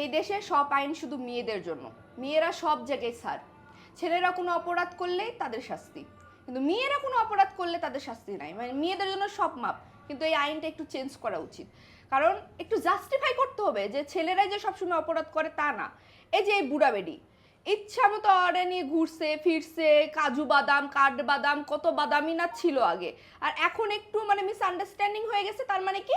এই দেশে সব আইন শুধু মেয়েদের জন্য। মেয়েরা সব জায়গায় স্যার ছেলেরা কোনো অপরাধ করলেই তাদের শাস্তি। কিন্তু মেয়েরা কোনো অপরাধ করলে তাদের শাস্তি নাই। মানে মেয়েদের জন্য সব মাপ। কিন্তু এই আইনটা একটু চেঞ্জ করা উচিত। কারণ একটু জাস্টিফাই করতে হবে যে ছেলেরাই যে সবসময় অপরাধ করে তা না। এই যে এই বুড়া বেডি ইচ্ছা মতো অরে নিয়ে ঘুরছে, ফিরছে, কাজু বাদাম, কাঠ বাদাম, কত বাদামই না ছিল আগে। আর এখন একটু মানে মিসআন্ডারস্ট্যান্ডিং হয়ে গেছে, তার মানে কি?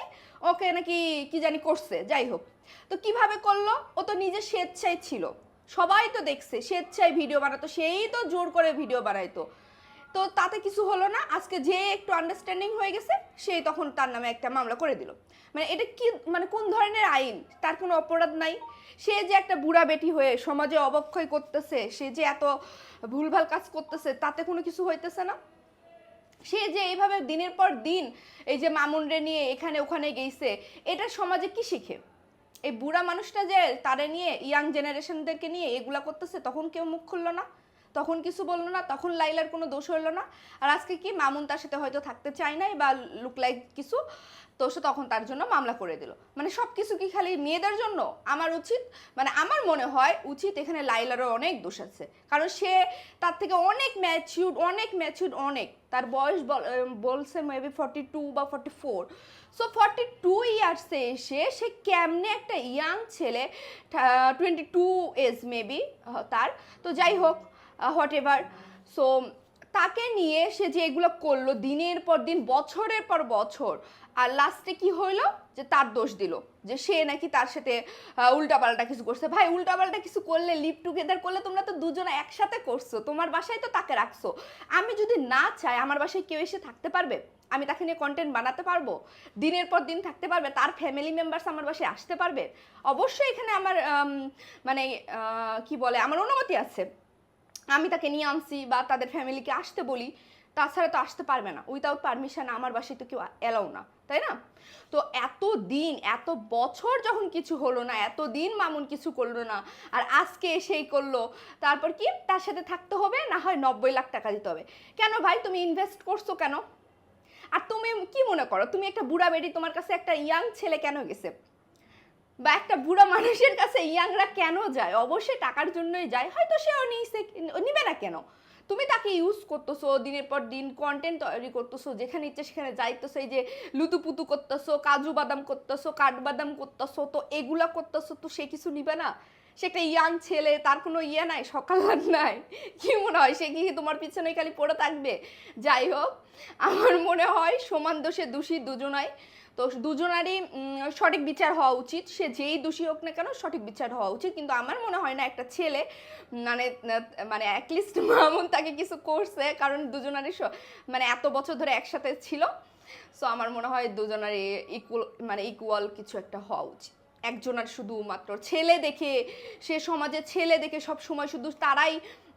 ওকে নাকি কি জানি করছে, যাই হোক। তো কীভাবে করল? ও তো নিজে স্বেচ্ছায় ছিল। সবাই তো দেখছে, স্বেচ্ছায় ভিডিও বানাতো, সেই তো জোর করে ভিডিও বানাইতো। তো তাতে কিছু হলো না, আজকে যে একটু আন্ডারস্ট্যান্ডিং হয়ে গেছে সেই তখন তার নামে একটা মামলা করে দিল। মানে এটা কি মানে কোন ধরনের আইন? তার কোনো অপরাধ নাই। সে যে একটা বুড়া বেটি হয়ে সমাজে অবক্ষয় করতেছে, সে যে এত ভুলভাল কাজ করতেছে, তাতে কোনো কিছু হইতেছে না? সে যে এইভাবে দিনের পর দিন এই যে মামুনরে নিয়ে এখানে ওখানে গেইছে, এটা সমাজে কি শিখে? এই বুড়া মানুষটা যে তারে নিয়ে ইয়াং জেনারেশনদেরকে নিয়ে এগুলা করতেছে, তখন কেউ মুখ খুললো না? তখন কিছু বলল না, তখন লাইলার কোনো দোষ হলো না। আর আজকে কি? মামুন তার সাথে হয়তো থাকতে চায় নাই বা লুক লাইক কিছু, তো সে তখন তার জন্য মামলা করে দিল। মানে সব কিছু কি খালি মেয়েদের জন্য? আমার উচিত? মানে আমার মনে হয় উচিত এখানে লাইলারও অনেক দোষ আছে। কারণ সে তার থেকে অনেক ম্যাচিউড অনেক ম্যাচিউড অনেক। তার বয়স বলছে মেবি ফর্টি টু বা forty four so forty two ইয়ার্সে এসে সে কেমনে একটা ইয়াং ছেলে টোয়েন্টি টু এজ মেবি তার। তো যাই হোক হোয়াট এভার সো তাকে নিয়ে সে যে এগুলো করল, দিনের পর দিন, বছরের পর বছর, আর লাস্টে কি হইল? যে তার দোষ দিল। যে সে নাকি তার সাথে উল্টাপাল্টা কিছু করছে। ভাই, উল্টাপাল্টা কিছু করলে লিভ টুগেদার করলে তোমরা তো দুজনে একসাথে করছ। তোমার বাসায় তো তাকে রাখছো। আমি যদি না চাই, আমার বাসায় কেউ এসে থাকতে পারবে? আমি তাকে নিয়ে কন্টেন্ট বানাতে পারব? দিনের পর দিন থাকতে পারবে? তার ফ্যামিলি মেম্বার্স আমার বাসায় আসতে পারবে? অবশ্যই এখানে আমার মানে কি বলে, আমার অনুমতি আছে। আমি তাকে নিয়ে আনছি বা তাদের ফ্যামিলিকে আসতে বলি, তাছাড়া তো আসতে পারবে না। উইদাউট পারমিশন আমার বাসায় তো কেউ এলাও না, তাই না? তো এত দিন এত বছর যখন কিছু হলো না এত দিন মামুন কিছু করল না, আর আজকে এসেই করল, তারপর কি? তার সাথে থাকতে হবে, না হয় নব্বই লাখ টাকা দিতে হবে। কেন ভাই? তুমি ইনভেস্ট করছ কেন? আর তুমি কি মনে করো? তুমি একটা বুড়া বেডি তোমার কাছে একটা ইয়াং ছেলে কেন গেছে? বা একটা বুড়া মানুষের কাছে ইয়াংরা কেন যায়? অবশ্যই টাকার জন্যই যায়। হয়তো সেও নিছে, নিবে না কেন? তুমি তাকে ইউজ করতেছো, দিনের পর দিন কন্টেন্ট তৈরি করতেছো, যেখানে ইচ্ছে সেখানে যাইতেছো, এই যে লুতুপুতু করতেছো, কাজু বাদাম করতেছো কাঠবাদাম করতেছো, তো এগুলা করতেছো, তো সে কিছু নিবে না? সে একটা ইয়াং ছেলে, তার কোনো ইয়ে নাই, সকাল নাই। কি মনে হয়, সে কি তোমার পিছনে খালি পড়ে থাকবে? যাই হোক, আমার মনে হয় সমান দোষে দোষী দুজনাই। তো দুজনারই সঠিক বিচার হওয়া উচিত। সে যেই দোষী হোক না কেন সঠিক বিচার হওয়া উচিত। কিন্তু আমার মনে হয় না একটা ছেলে মানে মানে অ্যাটলিস্ট মামুন তাকে কিছু করছে, কারণ দুজনারই মানে এত বছর ধরে একসাথে ছিল। সো আমার মনে হয় দুজনারই ইকুয়াল মানে ইকুয়াল কিছু একটা হওয়া উচিত। একজনের শুধু মাত্র ছেলে দেখে, সে সমাজে ছেলে দেখে সব সময় শুধু তারাই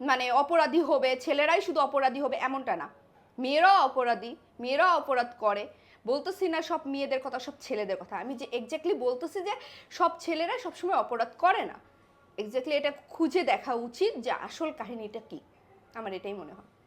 মানে অপরাধী হবে, ছেলেরাই শুধু অপরাধী হবে, এমনটা না। মেয়েরাও অপরাধী, মেয়েরাও অপরাধ করে। বলতেছি না সব মেয়েদের কথা, সব ছেলেদের কথা। আমি যে এক্স্যাক্টলি বলতেছি যে সব ছেলেরা সবসময় অপরাধ করে না। এক্স্যাক্টলি এটা খুঁজে দেখা উচিত যে আসল কাহিনীটা কি। আমার এটাই মনে হয়।